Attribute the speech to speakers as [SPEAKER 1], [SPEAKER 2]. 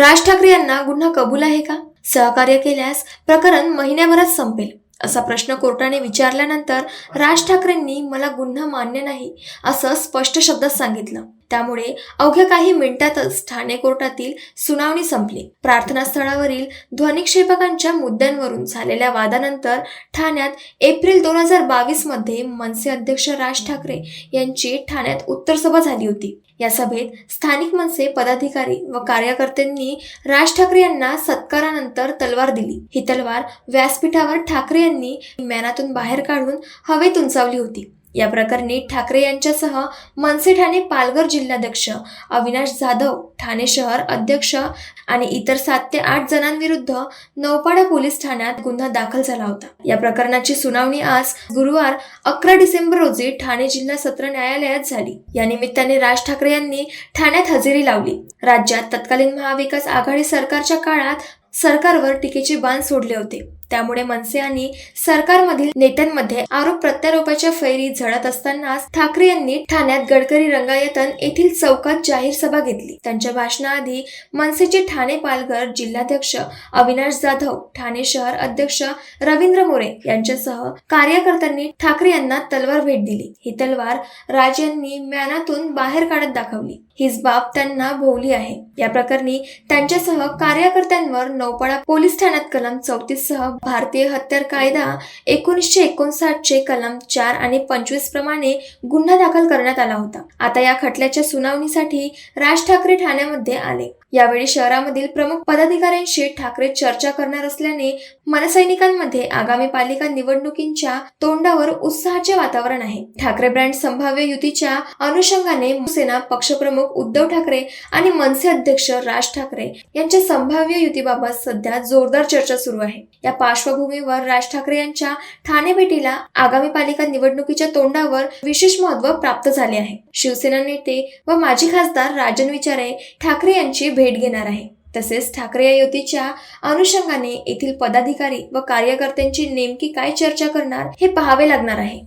[SPEAKER 1] राज ठाकरे यांना गुन्हा कबूल आहे का? सहकार्य केल्यास प्रकरण महिन्याभरात संपेल असा प्रश्न कोर्टाने विचारल्यानंतर राज ठाकरेंनी मला गुन्हा मान्य नाही असं स्पष्ट शब्दात सांगितलं. त्यामुळे अवघ्या काही मिनिटातच ठाणे कोर्टातील सुनावणी संपली. प्रार्थनास्थळावरील ध्वनिक्षेपकांच्या मुद्द्यांवरून झालेल्या वादानंतर ठाण्यात एप्रिल दोन हजार बावीसमध्ये मनसे अध्यक्ष राज ठाकरे यांची ठाण्यात उत्तर सभा झाली होती. या सभेत स्थानिक मनसे पदाधिकारी व कार्यकर्त्यांनी राज ठाकरे यांना सत्कारानंतर तलवार दिली. ही तलवार व्यासपीठावर ठाकरे यांनी मॅनातून बाहेर काढून हवेत उंचावली होती. या प्रकरणी ठाकरे यांच्यासह मनसे ठाणे पालघर जिल्हाध्यक्ष अविनाश जाधव ठाणे शहर अध्यक्ष आणि इतर सात ते आठ जणांविरुद्ध नौपाडा पोलीस ठाण्यात गुन्हा दाखल झाला होता. या प्रकरणाची सुनावणी आज गुरुवार अकरा डिसेंबर रोजी ठाणे जिल्हा सत्र न्यायालयात झाली. या निमित्ताने राज ठाकरे यांनी ठाण्यात हजेरी लावली. राज्यात तत्कालीन महाविकास आघाडी सरकारच्या काळात सरकारवर टीकेचे बाण सोडले होते. त्यामुळे मनसे आणि सरकारमधील नेत्यांमध्ये आरोप प्रत्यारोपाच्या फैरी झडत असतानाच ठाकरे यांनी ठाण्यात गडकरी रंगायतन येथील चौकात जाहीर सभा घेतली. त्यांच्या भाषणाआधी मनसेचे ठाणे पालघर जिल्हाध्यक्ष अविनाश जाधव ठाणे शहर अध्यक्ष रवींद्र मोरे यांच्यासह कार्यकर्त्यांनी ठाकरे यांना तलवार भेट दिली. ही तलवार राज यांनी मॅनातून बाहेर काढत दाखवली. हीच बाब त्यांना भोवली आहे. या प्रकरणी त्यांच्यासह कार्यकर्त्यांवर नौपाडा पोलीस ठाण्यात कलम चौतीस सह भारतीय हत्यार कायदा एकोणीसशे एकोणसाठ चे कलम चार आणि पंचवीस प्रमाणे गुन्हा दाखल करण्यात आला होता. आता या खटल्याच्या सुनावणीसाठी राज ठाकरे ठाण्यामध्ये आले. यावेळी शहरामधील प्रमुख पदाधिकाऱ्यांशी ठाकरे चर्चा करणार असल्याने मनसैनिकांमध्ये आगामी पालिका निवडणुकींच्या तोंडावर उत्साहाचे वातावरण आहे. ठाकरे ब्रँड संभाव्य युतीच्या अनुषंगाने सेना पक्षप्रमुख उद्धव ठाकरे आणि मनसे अध्यक्ष राज ठाकरे यांच्या संभाव्य युतीबाबत सध्या जोरदार चर्चा सुरू आहे. या पार्श्वभूमीवर राज ठाकरे यांच्या ठाणे भेटीला आगामी पालिका निवडणुकीच्या तोंडावर विशेष महत्त्व प्राप्त झाले आहे. शिवसेना नेते व माजी खासदार राजन विचारे ठाकरे यांची भेट घेणार आहे. तसेच ठाकरे या युतीच्या अनुषंगाने येथील पदाधिकारी व कार्यकर्त्यांची नेमकी काय चर्चा करणार हे पाहावे लागणार आहे.